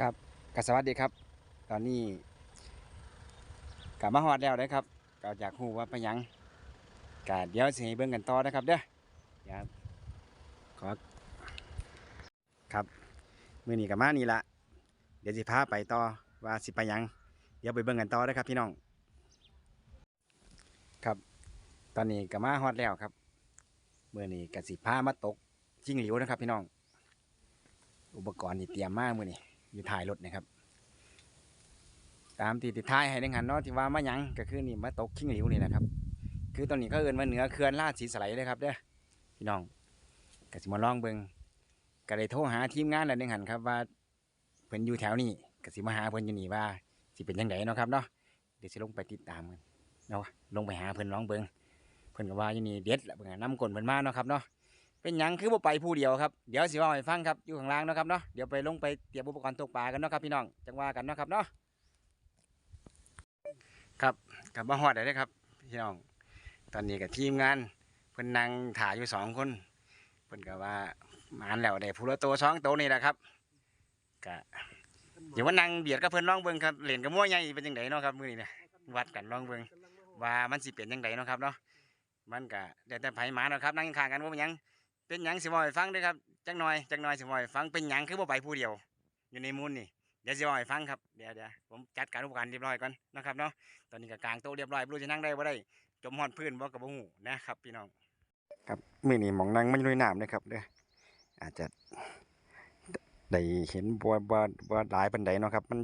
ครับกสวัสดีครับ ตอนนี้กลับมาฮอดแล้วนะครับก็อยากรู้ว่าไปหยังกะเดี๋ยวสิให้เบิ่งกันต่อนะครับเด้อเดี๋ยวขอครับมื้อนี้ก็มานี่ละเดี๋ยวสิพาไปต่อว่าสิไปหยัง เดี๋ยวไปเบิ่งกันต่อนะครับพี่น้อง ครับ ตอนนี้ก็มาฮอดแล้วครับมื้อนี้ก็สิพามาตกจิ้งหลิวนะครับ พี่น้อง อุปกรณ์ที่เตรียมมากมื้อนี้ อยู่ท้ายรถนะครับ ตามที่ติดท้ายให้ได้หันเนาะที่ว่ามายังก็คือนี่มาตกขิงหลิวนี่นะครับ คือตอนนี้ก็เอินว่าเหนือเขื่อนลาดสีสไลด์เลยครับเด้อพี่น้องก็สิมาลองเบิงก็เลยโทรหาทีมงานแล้วนึงหันครับว่าเพิ่นอยู่แถวนี้ก็สิมาหาเพิ่นอยู่นี่ว่าสิเป็นยังไงเนาะครับเนาะเดี๋ยวสิลงไปติดตามกันเนาะลงไปหาเพิ่นลองเบิงเพิ่นก็ว่าอยู่นี่เด็ดละเบิ่งน้ำกลนเพิ่นมาเนาะครับเนาะ เป็นหยังคือบ่ไปผู้เดียวครับเดี๋ยวสิว่าให้ฟังครับอยู่ข้างล่างเนาะครับเนาะเดี๋ยวไปลงไปเตรียมอุปกรณ์ตกปลากันเนาะครับพี่น้องจังว่ากันเนาะครับเนาะครับกลับมาฮอดได้เลยครับพี่น้อง ตอนนี้กับทีมงานเพิ่นนั่งถ่ายอยู่สองคนเพิ่นก็ว่าหมานแล้วได้ผู้ละตัวสองตัวนี่แหละครับก็เดี๋ยวว่านั่งเบียดกับเพิ่นลองเบิ่งครับเล่นกับมั่วใหญ่เป็นจังไดเนาะครับมื้อนี้เนี่ยวัดกันลองเบิ่งว่ามันสิเป็นจังไดเนาะครับเนาะมันก็ได้แต่ไผหมาเนาะครับนั่งข้างกันว่าเป็นหยัง เป็นหยังสิบ่ให้ฟังด้อครับจักหน่อยจักหน่อยสิบ่ให้ฟังเป็นหยังคือบ่ไปผู้เดียว อยู่ในมูลนี่เดี๋ยวสิบ่ให้ฟังครับเดี๋ยวเดี๋ยวผมจัดการอุปกรณ์เรียบร้อยก่อนนะครับเนาะตอนนี้ก็กางโต๊ะเรียบร้อยบ่รู้จะนั่งได้บ่ได้จมฮอดพื้นบ่ก็บ่ฮู้นะครับพี่น้อง ครับมื้อนี้หมองนั่งมันอยู่ในน้ำนะครับเด้ออาจจะได้เห็นบ่บ่บ่หลายปานใดเนาะครับ มัน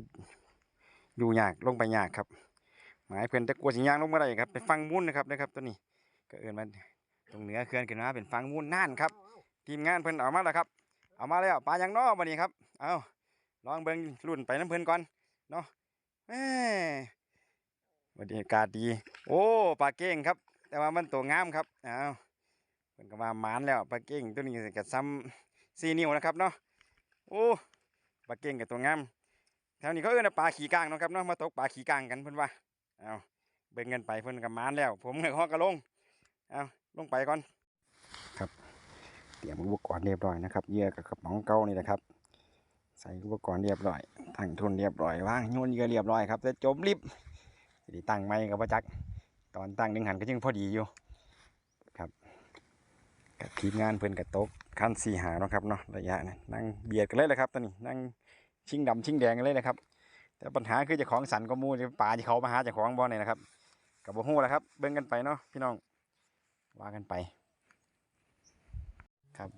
อยู่ยากลงไปยากครับหมายเพิ่อนแต่กลัวสิยางลงบ่ได้ครับ ไปฟังมูลนะครับนะครับตัวนี้ ก็เอิ้นมัน ตรงเหนือเขื่อนขึ้นมาเป็นฟังมูลน่านครับ ทีมงานเพิ่นเอามาแล้วครับ เอามาแล้วปลายังนอวันนี้ครับเอาลองเบิ่งรุ่นไปน้ำเพิ่นก่อนเนาะแหม่บรรยากาศดี โอ้ปลาเก้งครับ แต่ว่ามันตัวงามครับเอาเพิ่นก็มาหมานแล้วปลาเก้งตัวนี้ก็ซ้ำสี่นิ้วนะครับเนาะโอ้ปลาเก้งกับตัวงามแถวนี้เขาเอิ้นว่าปลาขี่กลางเนาะครับเนาะมาตกปลาขี่กลางกันเพิ่นว่าเอาเบิ่งกันไปเพิ่นก็หมานแล้ว ผมก็ฮอกกระลงเอา ลงไปก่อนครับ เตรียมอุปกรณ์เรียบร้อยนะครับเหยื่อกับกระป๋องเก่านี่นะครับ ใส่อุปกรณ์เรียบร้อยตั้งทุนเรียบร้อยวางโยนเหยื่อเรียบร้อยครับแต่จมลิบสิดตั้งไม้กับประจักตอนตั้งหนึ่งหันก็ยังพอดีอยู่ครับกับทีมงานเพื่อนกับโต๊ะขั้นสี่หาเนาะครับเนาะระยะนะนั่งเบียดกันเลยแหละครับตอนนี้นั่งชิงดำชิงแดงกันเลยนะครับ แต่ปัญหาคือจะของสันก็มูป่าที่เขามาหาจะของบ่อเนี่ยนะครับกับบ่ฮู้แหละครับ เบิ่งกันไปเนาะพี่น้อง ว่ากันไป ครับ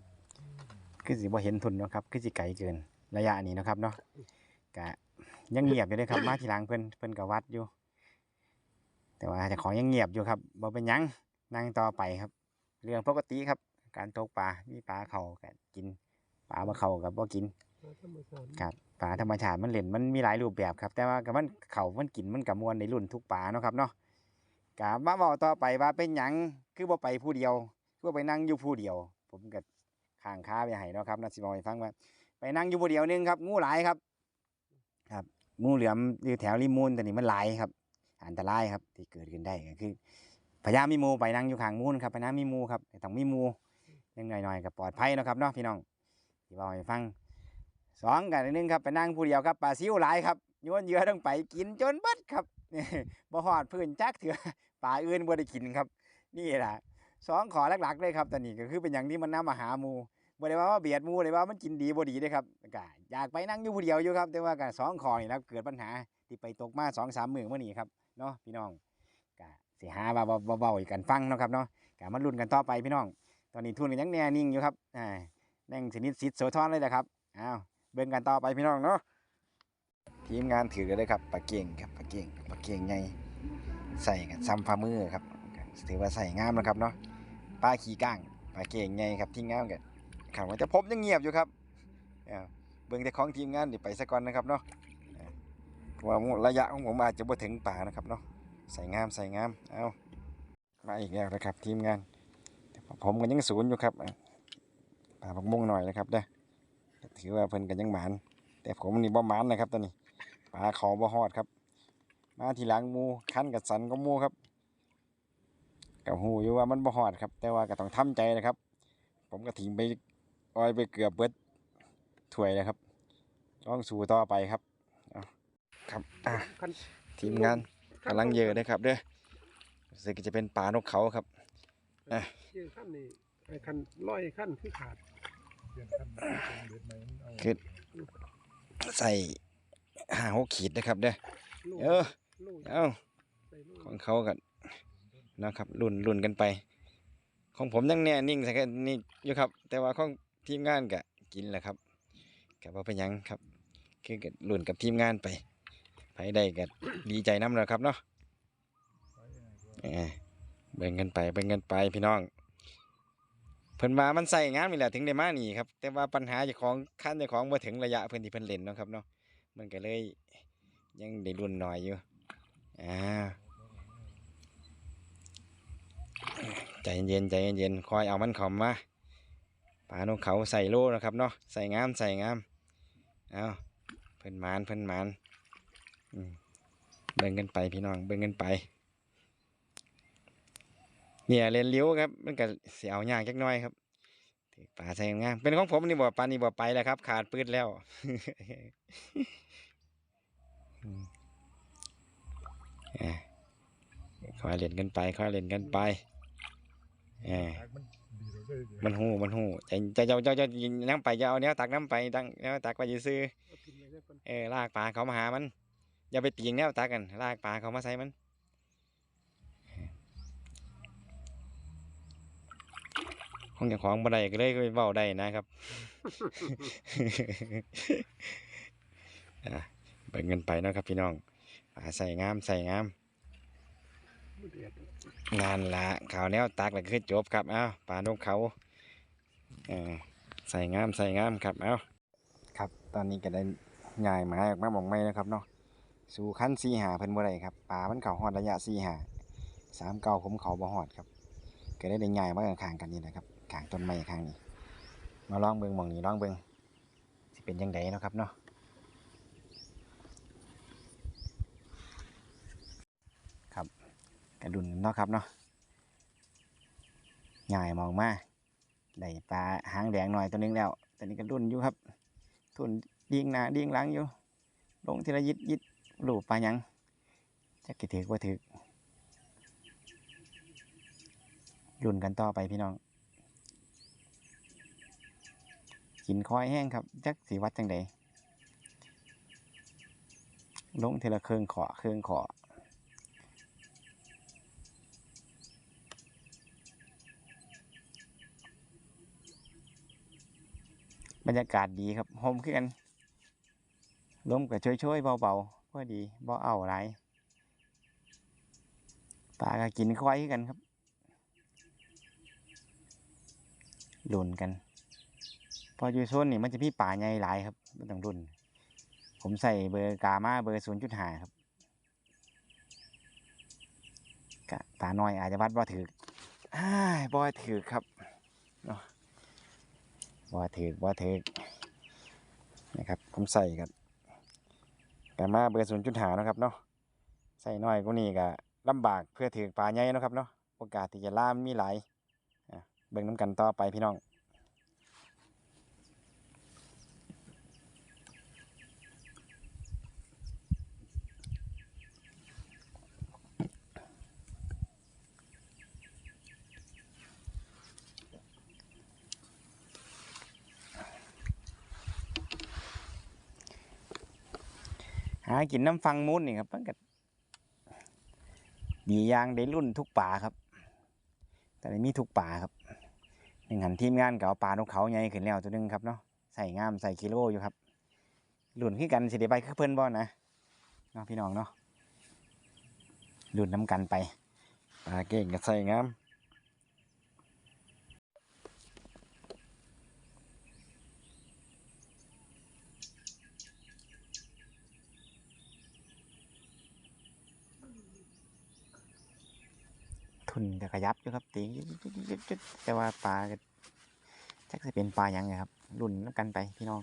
คือสิบ่เห็นทุนเนาะครับคือสิไกลเกินระยะนี้เนาะครับเนาะกะยังเงียบอยู่เลยครับ มาทีหลังเพิ่นเพิ่นก็วัดอยู่ แต่ว่าเจะของยังเงียบอยู่ครับบ่เป็นหยังนั่งต่อไปครับ เรื่องปกติครับ การตกปลามีปลาเขาก็กินปลาบ่เขาก็บ่กินครับปลาธรรมชาติมันเล่นมันมีหลายรูปแบบครับ แต่ว่ากับมันเขามันกินมันกับมวลในรุ่นทุกปลาเนาะครับเนาะ กะมาบอกต่อไปว่าเป็นหยังคือบ่ไปผู้เดียวคือไปนั่งอยู่ผู้เดียว ผมก็ข้างค้าไปให้เนาะครับนะสิบอกให้ฟังว่าไปนั่งอยู่ผู้เดียวนึงครับ งูหลายครับ ครับงูเหลือมอยู่แถวริมมูลแต่นี่มันหลายครับ อันตรายครับ ที่เกิดขึ้นได้ก็คือพยายามมีมูไปนั่งอยู่ข้างมูลครับพยายามมีมูครับต้องมีหมูอยังหน่อยๆก็ปลอดภัยนะครับเนาะพี่น้องที่บอกให้ฟังสองกันหนึ่งครับไปนั่งผู้เดียวครับปลาซิวหลายครับโยนเยื่อต้องไปกินจนเบิดครับ นี่บ่หอดพื้นจักเถื่อปลาอื่นบ่ได้กินครับ นี่แหละสองขอหลักๆเลยครับตอนนี้ก็คือเป็นอย่างที่มันนำมาหาหมูบ่ได้ว่าว่าเบียดหมูเลยว่ามันกินดีบ่ดีเด้ครับก็อยากไปนั่งอยู่ผู้เดียวอยู่ครับ แต่ว่าก็สองขอนี่ครับเกิดปัญหาที่ไปตกมาสองสามมื้อเมื่อนี้ครับเนาะพี่น้องก็สิหาว่าเบาๆกันฟังเนาะครับเนาะก็มาลุ้นกันต่อไปพี่น้อง ตอนนี้ทุนก็ยังแน่นิ่งอยู่ครับอ่าแน่งสนิทสิทธิ์โสธรเลยแหละครับอ้าวเบิ่งกันต่อไปพี่น้องเนาะ ทีมงานถือกันเลยครับปลาเก่งครับปลาเก่งปลาเก่งใหญ่ใส่กันซ้ำฝ่ามือครับถือว่าใส่งามนะครับเนาะปลาขี่ก้างปลาเก่งใหญ่ครับที่งามกันครับว่าแต่ผมยังเงียบอยู่ครับอ้าเบิ่งแต่ของทีมงานเดี๋ยวไปซะก่อนนะครับเนาะเพราะว่าระยะของผมอาจจะบ่ถึงป่านะครับเนาะใส่งามใส่งามเอามาอีกแล้วนะครับทีมงาน ผมก็ยังศูนย์อยู่ครับอะปาบักม่วงหน่อยนะครับเด้อถือว่าเพิ่นกันยังหมาน แต่ผมนี่บ่หมานนะครับตอนนี้ ปลาเขาบ่ฮอดครับ มาทีหลังหมูคันกับสันก็มูครับกับหูอยู่ว่ามันบ่ฮอดครับ แต่ว่าก็ต้องทำใจนะครับ ผมก็ทิ้งไปอ้อยไปเกือบเบิดถ้วยแล้วครับลองสู่ต่อไปครับเอาครับอะคันทีมงานกำลังเยอะเลยครับเด้อรู้สึกจะเป็นป่านกเขาครับอะเยื่อขั้นนี่ไอ้คันร้อยขั้นคือขาดคือใส่ ห้าหกขีดนะครับเด้อลูกเออลูกเอ้าใส่ลูกของเขากันนะครับรุ่นรุ่นกันไป ของผมยังแน่นิ่งสักนี่อยู่ครับ แต่ว่าของทีมงานกะกินแหละครับกับว่าเป็นหยังครับ คือก็รุ่นกับทีมงานไปไปได้ก็ดีใจน้ำแล้วครับเนาะเออแบ่งกันไปแบ่งกันไปพี่น้องเพิ่นมามันใส่งานนี่แหละถึงได้มานี่ครับแต่ว่าปัญหาเจ้าของขั้นเจ้าของมาถึงระยะเพิ่นที่เพิ่นเล่นเนาะครับเนาะ มันก็เลยยังได้รุ่นหน่อยอยู่อ่าใจเย็นๆใจเย็นๆคอยเอามันเขอมมาปลานกเขาใส่โล่นะครับเนาะใส่งามใส่งามเอาเพิ่นหมานเพิ่นหมานเบิ่งกันไปพี่น้องเบิ่งกันไป เนี่ยเรียนเลี้ยวครับ มันก็เสียเอายากจักน้อยครับ ปลาใส่งามเป็นของผมนี่บ่ปลานี่บ่ไปแล้วครับ ขาดปืดแล้วอืมอะคอยเล่นกันไปคอยเล่นกันไปเออมันหูมันหูจะจะเจ้าเจ้าเจ้าน้ำไปจะเอาแนวตักน้ำไปตั้งแนวตักไปยืซื้อเออลากปลาเขามาหามัน อย่าไปตีงแนวตักกัน ลากปลาเขามาใส่มัน ของเจ้าของบ่ไดก็เลยก็เว้าได้นะครับอะเบิ่งกันไปนะครับ พี่น้องปลาใส่งามใส่งามบ่เดือดงานละข่าวแนวตักแล้วคือจบครับเอ้าปลานกเขาใส่งามใส่งามครับเอ้าครับ ตอนนี้ก็ได้ง่ายหมายออกมาหมองไม่นะครับเนาะสู่ขั้นสีหาเพิ่นบ่ได้ครับปลามันเข่าฮอดระยะสีหาสามเก้าผมเขาบ่ฮอดครับก็ได้ได้ง่ายมาข้างกันนี่นะครับ ข้างต้นไม้ข้างนี้ มาลองเบิงมองนี้ลองเบิงสิเป็นยังไงนะครับเนาะครับกระดุนเนาะครับเนาะง่ายมองมาได้ปลาหางแดงหน่อยตัวนึงแล้วตอนนี้กระดุนอยู่ครับ ทุนดิ้งหน้าดิ้งหลังอยู่ ลงทีละยิดยิดลูปลายังจะกี่ถือว่าถือลุ่นกันต่อไปพี่น้อง กินคอยแห้งครับ จักสีวัดจังใดลงทีละเครื่องขอเครื่องขอบรรยากาศดีครับโฮมขึ้นกันลมก็ช่วยๆเบาๆพอดีบ่เอาไรปลาก็กินควายคือกันครับหลุนกัน ออยู่โซนนี่มันจะมีป่าใหญ่หลายครับไม่ต้องรุ่น ผมใส่เบอร์กามาเบอร์ศูนย์จุดห้าครับกะป่าน้อยอาจจะวัดบ่ถืออ้ายบ่ถือครับบ่ถือบ่ถือนะครับ ผมใส่กับกามาเบอร์ศูนย์จุดห้านะครับเนาะใส่น้อยกว่านี้ก็ลำบากเพื่อถือป่าใหญ่นะครับเนาะโอกาสที่จะล่ามมีหลายเบิ่งน้ำกันต่อไปพี่น้องากินน้ำฟังมูนนี่ครับมันก็ดียางได้รุ่นทุกป่าครับ แต่ได้มีทุกป่าครับหนึ่งหันทีมงานก็เอาปลานกเขาใหญ่ขึ้นแล้วตัวหนึงครับเนาะใส่งามใส่กิโลอยู่ครับรุ่นขึ้นกันสิได้ไปคือเพิ่นบ่นะเนาะพี่น้องเนาะรุ่นน้ำกันไปปลาเก่งก็ใส่งาม ทุนก็ขยับอยู่ครับตีแต่ว่าปลาจักจะเป็นปลาอยังไงครับรุ่นน้ำกันไปพี่น้อง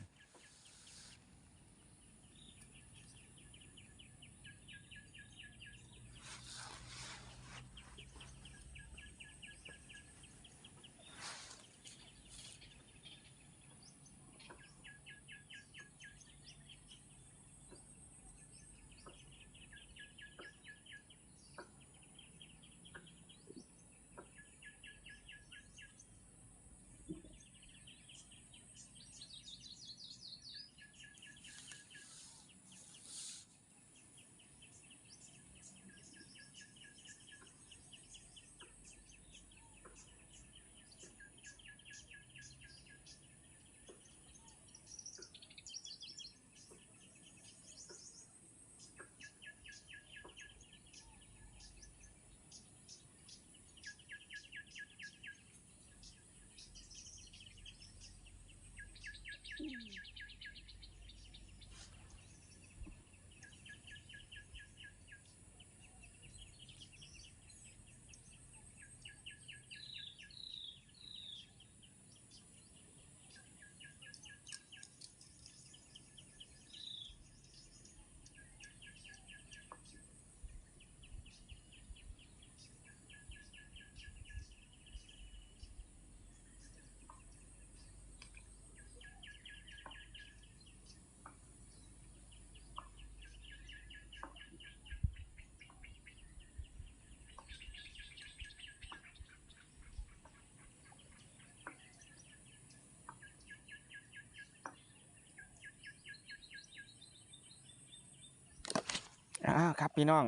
อ้าวครับพี่น้อง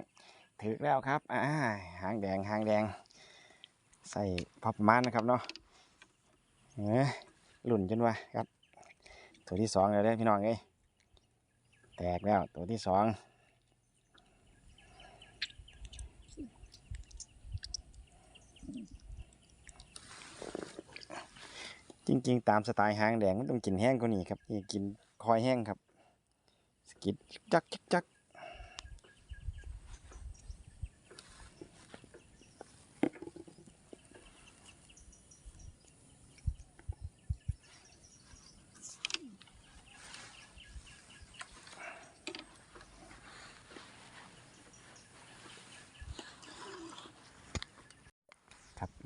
ถึกแล้วครับอ่าหางแดงหางแดง ใส่พอประมาณนะครับเนาะเออหลุ่นจนว่าครับ ตัวที่สองแล้วเด้พี่น้องเอ้ยแตกแล้วตัวที่สองจริงๆ ตามสไตล์หางแดงมันต้องกินแห้งกว่านี้ครับนี่กินคอยแห้งครับ สกิดจักจักจัก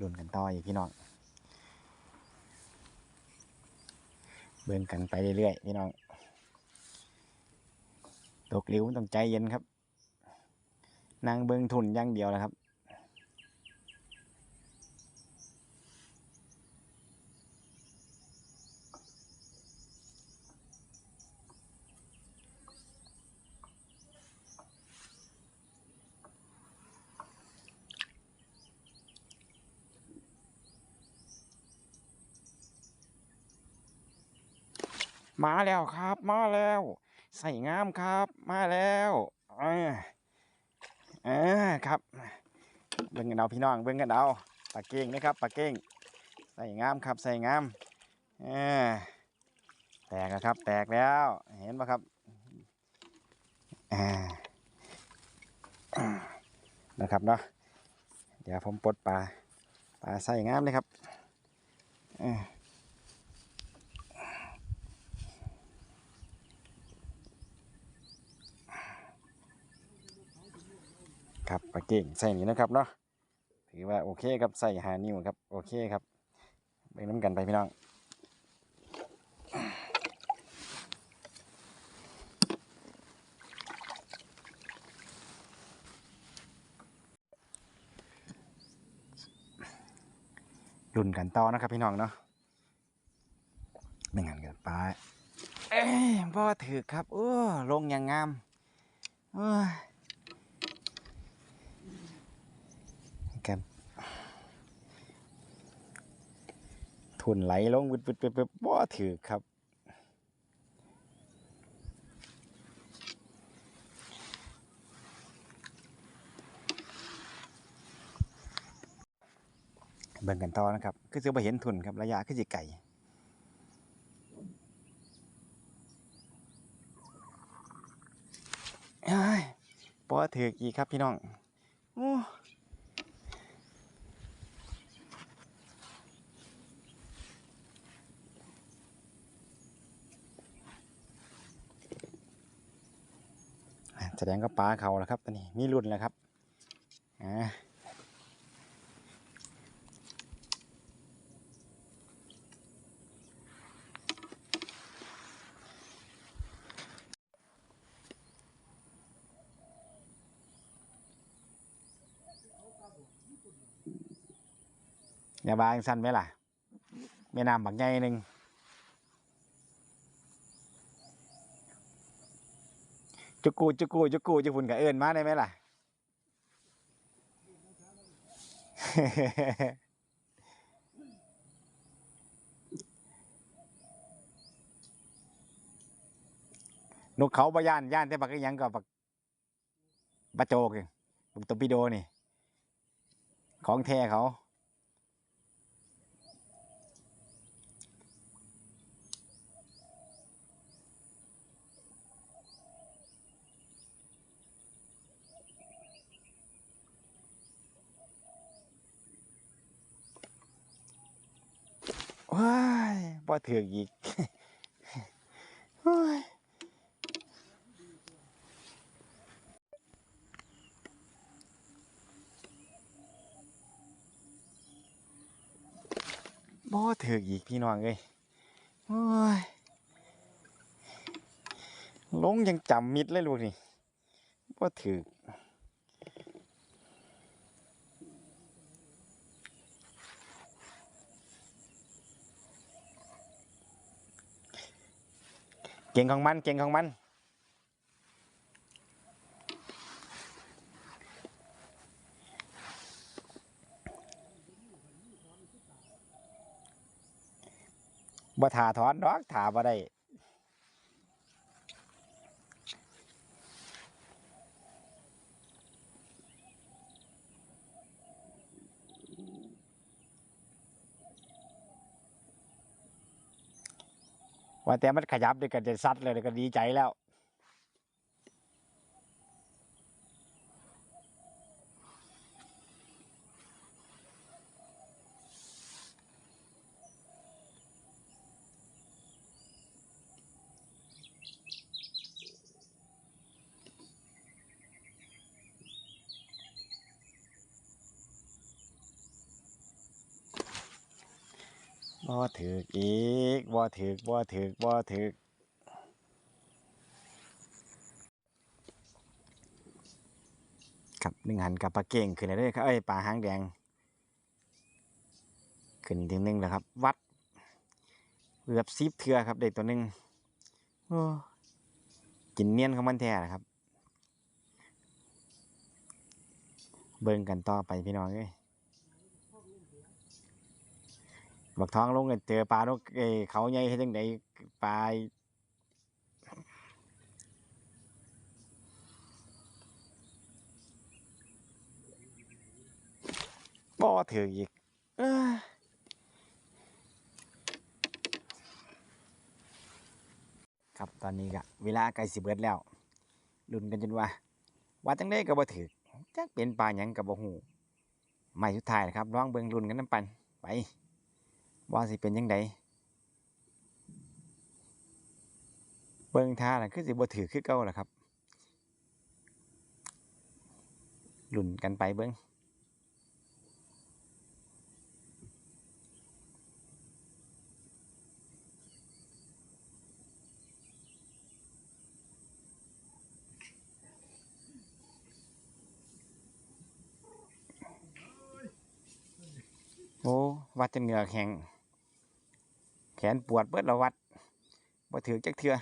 รุ่นกันต่ออีกพี่น้อง เบิ่งกันไปเรื่อยๆพี่น้อง ตกหลิวต้องใจเย็นครับ นางเบิ่งทุนอย่างเดียวนะครับ มาแล้วครับ มาแล้ว ใส่งามครับ มาแล้วอ่าอ่าครับ เบิ่งกันเอาพี่น้องเบิ่งกันเอาปลาเก้งนะครับปลาเก้งใส่งามครับใส่งามอ่าแตกแล้วครับ แตกแล้วเห็นปะครับอ่านะครับเนาะเดี๋ยวผมปลดปลาปลาใส่งามเลยครับอ่า ครับปลาเก่งใส่นี้นะครับเนาะถือว่าโอเคครับใส่หานิ้วครับโอเคครับเบิ่งน้ำกันไปพี่น้องรุ่นกันต่อนะครับพี่น้องเนาะหนึ่งหันกันไปเอ้ยพ่อถือครับโอ้ลงอย่างงามโอ้ย ครับ ทุนไหลลงวึดวึดวึดวึดบ่ถือครับ เบิ่งกันต่อนะครับ คือซื้อไปเห็นทุนครับระยะคือสิไก่เอ้ยบ่ถืออีกครับพี่น้อง โอ้ อ่าแส ดงก็ปลาเขาแล้วครับตอนนี้มีรุ่นแล้วครับอ่าอย่าบางสั้นไหมล่ะแม่น้ำบักใหญ่หนึ่ง จุกูจุกูจุกูจุพุ่นกับเอิญมาได้ไหมล่ะ นกเขาบย่านย่านแต่บักอิหยังกับบักบะโจกปักตอร์ปิโดนี่ ของแท้เขา ว้ายบ่ถืออีกบ่ถืออีกพี่น้องเอ้ยโอ้ยลงยังจำมิดเลยลูกนี่บ่ถือ เก่งของมันเก่งของมันบ่ถาถอนดอกถาบ่ได้ ว่าแต่มันขยับเลยก็จะซัดเลยเดี๋ยวก็ดีใจแล้ว บ่ถือกอีกบ่ถือกบ่ถือกบ่ถือกครับหนึ่งหันกับปลาเก่งขึ้นเลยครับเอ้ยปลาหางแดง ขึ้นถึงหนึ่งแล้วครับ วัดเกือบซิบเทือครับได้ตัวหนึ่งโอ้กินเนียนของมันแท้นะครับ เบิ่งกันต่อไปพี่น้องเอ้ย บักท้องลงเจอปลานกเอเขาใหญ่เฮ็ดจังไดปลาบ่ถืออีกครับตอนนี้ก็เวลาใกล้สิเบิดแล้วลุ้นกันจนว่าว่าจังไดก็บ่ถือจักเป็นปลาหยังก็บ่ฮู้ไม่สุดท้ายนะครับลองเบิ่งลุ้นกันน้ำปันไป ว่าสิเป็นยังไงเบิ่งท่าน่ะคือสิบ่ถือคือเก่าล่ะครับหลุ่นกันไปเบิ่งโอ้วัดจนเหงือกแห้ง นปวดเบิดแล้ววัดบ่ถือจักเทื่อ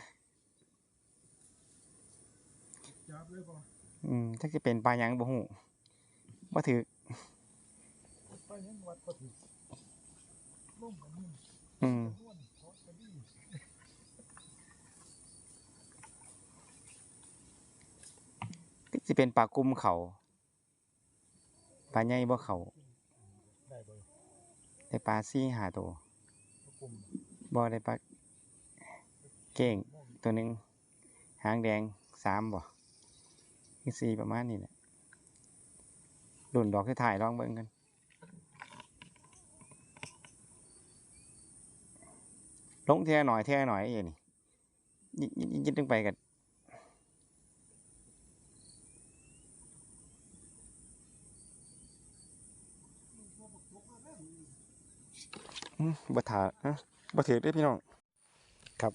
จับเลยบ่อืมจักสิเป็นปลาหยังบ่ฮู้บ่ถือไปยังวัดก็ถึงล่มกันนี่อืมม้วนขอกันนี่ก็สิเป็นปลากุมเขาปลาใหญ่บ่เขาได้บ่ได้ปลาซี่หาตัวกลุ่ม บ่ได้ปลาเก้งตัวหนึ่งหางแดงสามบ่อสี่ประมาณนี้แหละรุ่นดอกที่ถ่ายลองเบิ่งกันลงเท่หน่อยเท่หน่อยอ้เหี้ยนี่ยิดยิดยิดยิดลงไปกันบ่ถ่าฮะ บ่ถือด้พี่น้อง ครับ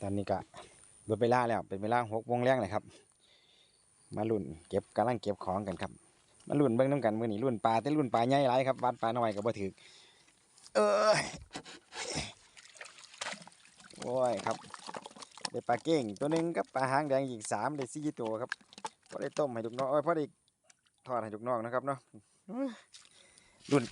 ตอนนี้ก็เบิดเวลาแล้ว เป็นเวลาหกโมงแรงเลยครับ มาลุ่นเก็บกำลังเก็บของกันครับ มาลุ่นเบิ่งน้ำกันมื้อนี้ลุ่นปลาแต่ลุ่นปลาใหญ่หลายครับ วัดปลาน้อยก็บ่ถือเอ้ยโอ้ยครับได้ปลาเก้งตัวหนึ่งกับปลาหางแดงอีกสามได้สี่ตัวครับพอได้ต้มให้ลูกน้องเอ้ยพอได้ทอดให้ลูกน้องนะครับเนาะอื้อลุ่น